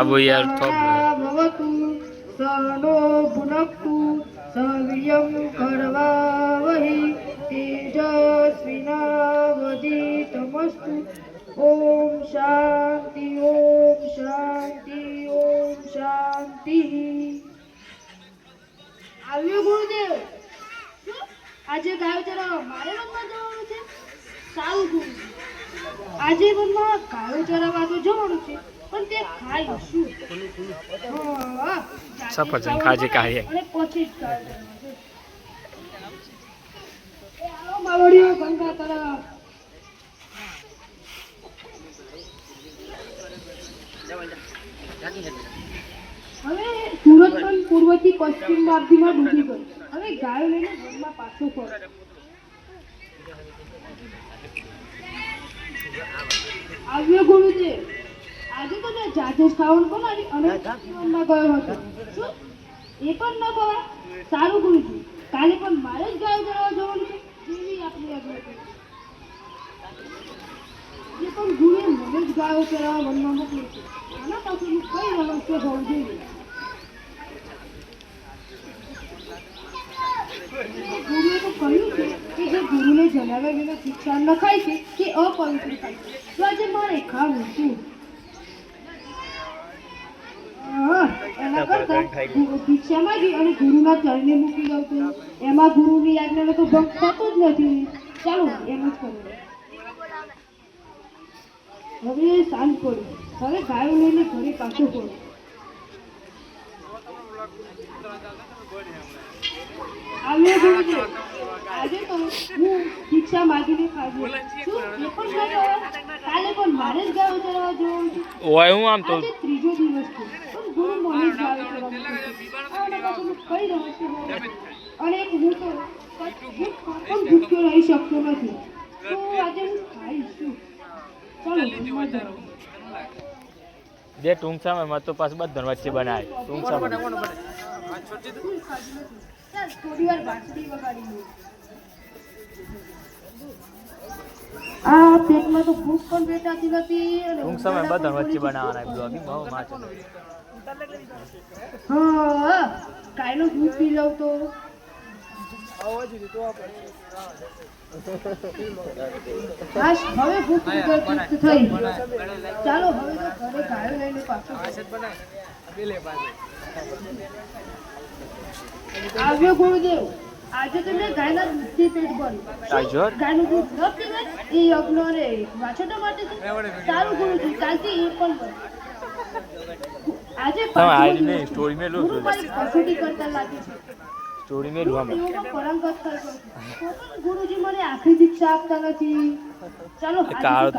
સાબુ યાર ભવતુ, સનો ભુનક્તુ, સવિયમ કરવાવહી, તેજસ્વિનાવધિતમસ્તુ, ઓમ શાંતિ ઓમ શાંતિ ઓમ શાંતિ. આવ્યો ગુરુદેવ? આજે ગાયો ચરાવવા મારે રમવા જવાનું છે? સારું ગુરુ આજે વનમાં ગાયો ચરાવવા તો જવાનું છે પણ તે ખાય શું? સફરજન ખાજે બનાવે અને પછી જ ગાયો માવડીઓ ગંગા તરફ. હવે સુરત પણ પૂર્વથી પશ્ચિમ માર્ગમાં ડૂબી ગયું. હવે ગાયો લઈને વનમાં પાછો ફરો. આવ્યો ગુરુદેવ આજે તો મેં જાતે શ્રાવણ બનાવી અને જીવનમાં ગયો હતો. શું? એ પણ ન ખબર? સારું ગુરુજી કાલે પણ મારે જ ગાયો ચરાવવા જવાનું છે? જેવી આપની આજ્ઞા એ પણ ગુરુએ મને જ ગાયો કરવા વનમાં મોકલ્યો છે. આના પાછળનું કઈ રહસ્ય હોવું જોઈએ? ગુરુએ તો કહ્યું છે કે જે ગુરુને જણાવ્યા વિના શિક્ષા ન ખાય છે તે અપવિત્ર થાય છે. તો આજે મારે ખાવું શું એના કરતાં ગુ- ભિક્ષા માંગી અને ગુરુના ચરણે મૂકી દઉં એમાં ગુરુની આજ્ઞાનો તો ભંગ થતો જ નથી. ચાલો એમ જ કરો. હવે સાંજ પડી. હવે ગાયો લઈને ઘરે પાછો પડો. આવ્યો આજે તો હું ભિક્ષા માગીને ખાધું. શું? એ પણ? કાલે પણ મારે જ ગાયો ચરાવવા જવાનું ઓય હું આમ તો ત્રીજો દિવસ છે. પણ ગુરુ મને જ ગાયો કઈ અને એક હું તો પણ ભૂખ્યો રહી શકતો નથી. તો આજે હું ખાઈશ ચાલો. જે ટૂંક સમયમાં તો પાછું ધન વચ્ચે બનાવે. ટૂંક સમય થોડી વાર બાંસરી વગાડી લઉં. આ પેટમાં તો ભૂખ પણ પેટાતી નથી અને ટૂંક સમય બધા વચ્ચે બનાવવાના બહુ માચો હા ગાયનું દૂધ પી લઉં તો. હાશ, હવે ભૂખ તૃપ્ત થઈ. ચાલો હવે તો ઘરે ગાયો લઈને પાછો આવ્યો ગુરુદેવ. આજે તો મેં ગાયના દૂધથી પેટ ભર્યું. ગાયનું દૂધ ન પીવાય? એ યજ્ઞ રે. તો માટે છે. સારું ગુરુજી કાલથી એ પણ આજે નહીં છે. સ્ટોરી મે લો કસોટી કરતા લાગે છે. સ્ટોરી મેં લો ગુરુજી મને આખી દીક્ષા આપતા નથી. ચાલો આજે